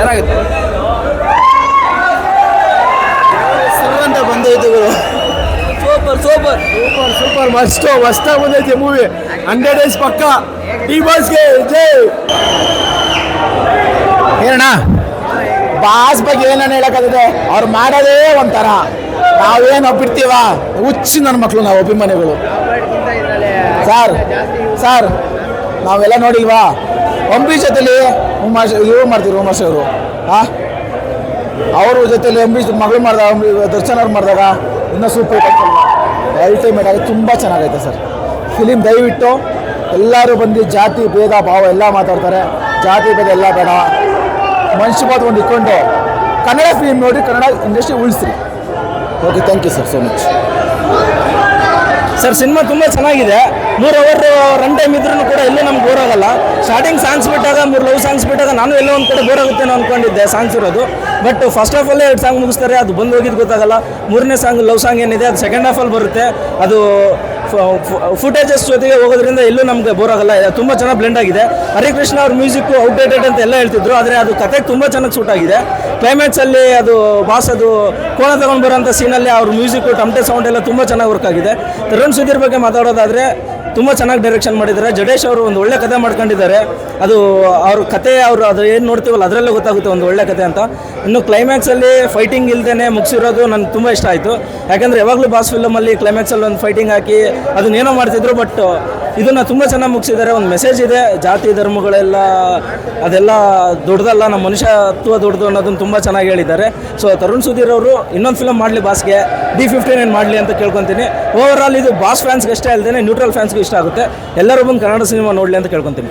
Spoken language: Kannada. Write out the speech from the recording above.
ಚೆನ್ನಾಗಿತ್ತು ಅಂತ ಬಂದೋಯ್ತುಗಳು. Super super. ಸೂಪರ್ ಸೂಪರ್ ಮಸ್ಟು ಮಸ್ತಾಗಿ ಬಂದೈತೆ ಮೂವಿ ಹಂಡ್ರೆಡ್ ಡೇಸ್ ಪಕ್ಕ. ಈ ಬಾಸ್ಗೆ ಜೈ. ಏನಣ್ಣ ಬಾಸ್ ಬಗ್ಗೆ ಏನನ್ನ ಹೇಳಕ್ಕಾಗಿದೆ ಅವ್ರು ಮಾಡೋದೇ ಒಂಥರ. ನಾವೇನು ಒಬ್ಬಿಡ್ತೀವ ಹುಚ್ಚಿ ನನ್ನ ಮಕ್ಕಳು ನಾವು ಅಭಿಮಾನಿಗಳು. ಸರ್ ಸರ್ ನಾವೆಲ್ಲ ನೋಡಿಲ್ವಾ? ಅಂಬಿ ಜೊತೆಲಿ ಉಮಾಶ್, ಇವ್ರು ಮಾಡ್ತೀವಿ ಉಮಾಶ್ ಅವರು? ಹಾಂ ಅವ್ರ ಜೊತೆಲಿ ಅಂಬಿ ಮಗಳು ಮಾಡಿದಾಗ ದರ್ಶನ್ ಅವ್ರು ಮಾಡಿದಾಗ ಇನ್ನೂ ಸೂಪರ್ ಅಲ್ಟಿಮೇಟ್ ಆಗಿ ತುಂಬ ಚೆನ್ನಾಗೈತೆ ಸರ್. ಫಿಲಿಮ್ ದಯವಿಟ್ಟು ಎಲ್ಲರೂ ಬಂದು ಜಾತಿ, ಭೇದ, ಭಾವ ಎಲ್ಲ ಮಾತಾಡ್ತಾರೆ. ಜಾತಿ, ಭೇದ ಎಲ್ಲ ಬೇಡ. ಮನುಷ್ಯವಾದ ಒಂದು ಇಟ್ಕೊಂಡು ಕನ್ನಡ ಫಿಲಿಮ್ ನೋಡಿ Kannada industry ಉಳಿಸ್ರಿ. Okay thank you sir so much sir cinema ತುಂಬ ಚೆನ್ನಾಗಿದೆ. ಮೂರು ಅವರ್ ರನ್ ಟೈಮ್ ಇದ್ರೂ ಕೂಡ ಎಲ್ಲೂ ನಮ್ಗೆ ಬೋರ್ ಆಗಲ್ಲ. ಸ್ಟಾರ್ಟಿಂಗ್ ಸಾಂಗ್ಸ್ ಬಿಟ್ಟಾಗ, ಮೂರು ಲವ್ ಸಾಂಗ್ಸ್ ಬಿಟ್ಟಾಗ ನಾನು ಎಲ್ಲೋ ಒಂದು ಕಡೆ ಬೋರ್ ಆಗುತ್ತೆ ಅನ್ಕೊಂಡಿದ್ದೆ ಸಾಂಗ್ಸ್ ಇರೋದು. ಬಟ್ ಫಸ್ಟ್ ಆಫ್ ಅಲ್ಲೇ ಎರಡು ಸಾಂಗ್ ಮುಗಿಸ್ತಾರೆ, ಅದು ಬಂದು ಹೋಗಿದ್ದು ಗೊತ್ತಾಗಲ್ಲ. ಮೂರನೇ ಸಾಂಗ್ ಲವ್ ಸಾಂಗ್ ಏನಿದೆ, ಅದು ಸೆಕೆಂಡ್ ಹಾಫಲ್ಲಿ ಬರುತ್ತೆ. ಅದು ಫುಟೇಜಸ್ ಜೊತೆಗೆ ಹೋಗೋದ್ರಿಂದ ಎಲ್ಲೂ ನಮಗೆ ಬೋರ್ ಆಗಲ್ಲ. ತುಂಬ ಚೆನ್ನಾಗಿ ಬ್ಲೆಂಡ್ ಆಗಿದೆ. ಹರಿಕೃಷ್ಣ ಅವ್ರ ಮ್ಯೂಸಿಕ್ಕು ಔಟ್ಡೇಟೆಡ್ ಅಂತ ಎಲ್ಲ ಹೇಳ್ತಿದ್ರು, ಆದರೆ ಅದು ಕತೆ ತುಂಬ ಚೆನ್ನಾಗಿ ಸೂಟ್ ಆಗಿದೆ. ಕ್ಲೈಮ್ಯಾಕ್ಸಲ್ಲಿ ಅದು ಬಾಸ್ ಅದು ಕೋಣ ತಗೊಂಡು ಬರೋಂಥ ಸೀನಲ್ಲಿ ಅವ್ರ ಮ್ಯೂಸಿಕ್ಕು ಟಮಟೆ ಸೌಂಡ್ ಎಲ್ಲ ತುಂಬ ಚೆನ್ನಾಗಿ ವರ್ಕ್ ಆಗಿದೆ. ತರುಣ್ ಸುಧೀರ್ ಬಗ್ಗೆ ಮಾತಾಡೋದಾದರೆ ತುಂಬ ಚೆನ್ನಾಗಿ ಡೈರೆಕ್ಷನ್ ಮಾಡಿದ್ದಾರೆ. ಜಡೇಶ್ ಅವರು ಒಂದು ಒಳ್ಳೆ ಕತೆ ಮಾಡ್ಕೊಂಡಿದ್ದಾರೆ. ಅದು ಅವ್ರ ಕತೆ ಅವರು ಅದು ಏನು ನೋಡ್ತೀವಲ್ಲ, ಅದರಲ್ಲೇ ಗೊತ್ತಾಗುತ್ತೆ ಒಂದು ಒಳ್ಳೆ ಕತೆ ಅಂತ. ಇನ್ನು ಕ್ಲೈಮ್ಯಾಕ್ಸಲ್ಲಿ ಫೈಟಿಂಗ್ ಇಲ್ದೇ ಮುಗಿಸಿರೋದು ನನಗೆ ತುಂಬ ಇಷ್ಟ ಆಯಿತು. ಯಾಕಂದರೆ ಯಾವಾಗಲೂ ಬಾಸ್ ಫಿಲಮಲ್ಲಿ ಕ್ಲೈಮ್ಯಾಕ್ಸಲ್ಲಿ ಒಂದು ಫೈಟಿಂಗ್ ಹಾಕಿ ಅದನ್ನೇನೋ ಮಾಡ್ತಿದ್ರು ಬಟ್ ಇದನ್ನು ತುಂಬ ಚೆನ್ನಾಗಿ ಮುಗಿಸಿದ್ದಾರೆ. ಒಂದು ಮೆಸೇಜ್ ಇದೆ, ಜಾತಿ, ಧರ್ಮಗಳೆಲ್ಲ, ಅದೆಲ್ಲ ದೊಡ್ಡದಲ್ಲ, ನಮ್ಮ ಮನುಷ್ಯತ್ವ ದೊಡ್ಡದು ಅನ್ನೋದನ್ನು ತುಂಬ ಚೆನ್ನಾಗಿ ಹೇಳಿದ್ದಾರೆ. ಸೊ ತರುಣ್ ಸುಧೀರ್ ಅವರು ಇನ್ನೊಂದು ಫಿಲಮ್ ಮಾಡಲಿ ಬಾಸ್ಗೆ ಡಿ ಫಿಫ್ಟೀನ್ ಏನು ಮಾಡಲಿ ಅಂತ ಕೇಳ್ಕೊತೀನಿ. ಓವರ್ ಆಲ್ ಇದು ಬಾಸ್ ಫ್ಯಾನ್ಸ್ಗೆ ಅಷ್ಟೇ ಅಲ್ಲದೆ ನ್ಯೂಟ್ರಲ್ ಫ್ಯಾನ್ಸ್ಗೆ ಇಷ್ಟ ಆಗುತ್ತೆ. ಎಲ್ಲರೂ ಬಂದು ಕನ್ನಡ ಸಿನಿಮಾ ನೋಡಲಿ ಅಂತ ಕೇಳ್ಕೊತೀನಿ